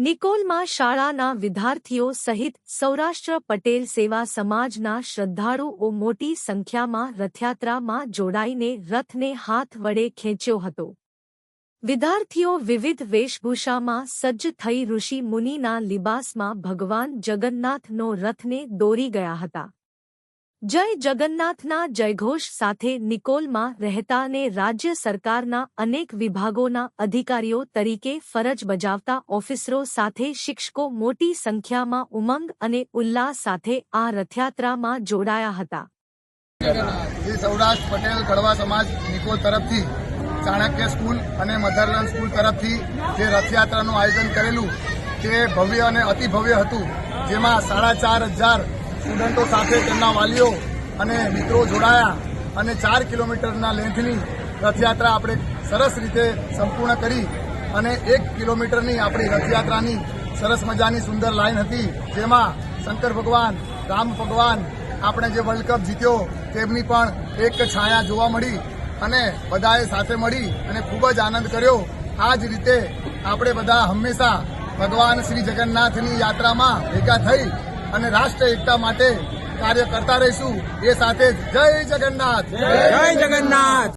નિકોલમાં શાળાના વિદ્યાર્થીઓ સહિત સૌરાષ્ટ્ર પટેલ સેવા સમાજના શ્રદ્ધાળુઓ મોટી સંખ્યામાં રથયાત્રામાં જોડાઈને રથને હાથ વડે ખેંચ્યો હતો. વિદ્યાર્થીઓ વિવિધ વેશભૂષામાં સજ્જ થઈ ઋષિ મુનિના લિબાસમાં ભગવાન જગન્નાથનો રથને દોરી ગયા હતા. જય જગન્નાથના જયઘોષ સાથે નિકોલમાં રહેતા રાજ્ય સરકારના અનેક વિભાગોના અધિકારીઓ તરીકે ફરજ બજાવતા ઓફિસરો સાથે શિક્ષકો મોટી સંખ્યામાં ઉમંગ અને ઉલ્લાસ સાથે આ રથયાત્રામાં જોડાયા હતા. સૌરાષ્ટ્ર પટેલ કડવા સમાજ નિકોલ તરફથી, ચાણક્ય સ્કૂલ અને મધરલન સ્કૂલ તરફથી જે રથયાત્રાનું આયોજન કરેલું, તે ભવ્ય અને અતિ ભવ્ય હતું, જેમાં સાડા ચાર હજાર સ્ટુડન્ટો સાથે તેમના વાલીઓ અને મિત્રો જોડાયા અને ચાર કિલોમીટરના લેન્થની રથયાત્રા આપણે સરસ રીતે સંપૂર્ણ કરી અને એક કિલોમીટરની આપણી રથયાત્રાની સરસ મજાની સુંદર લાઈન હતી, જેમાં શંકર ભગવાન, રામ ભગવાન, આપણે જે વર્લ્ડ કપ જીત્યો, તેમની પણ એક છાયા જોવા મળી અને બધાએ સાથે મળી અને ખૂબ જ આનંદ કર્યો. આ જ રીતે આપણે બધા હંમેશા ભગવાન શ્રી જગન્નાથની યાત્રામાં ભેગા થઈ અને રાષ્ટ્ર એકતા માટે કાર્ય કરતા રહીશું. એ સાથે જય જગન્નાથ. જય જગન્નાથ.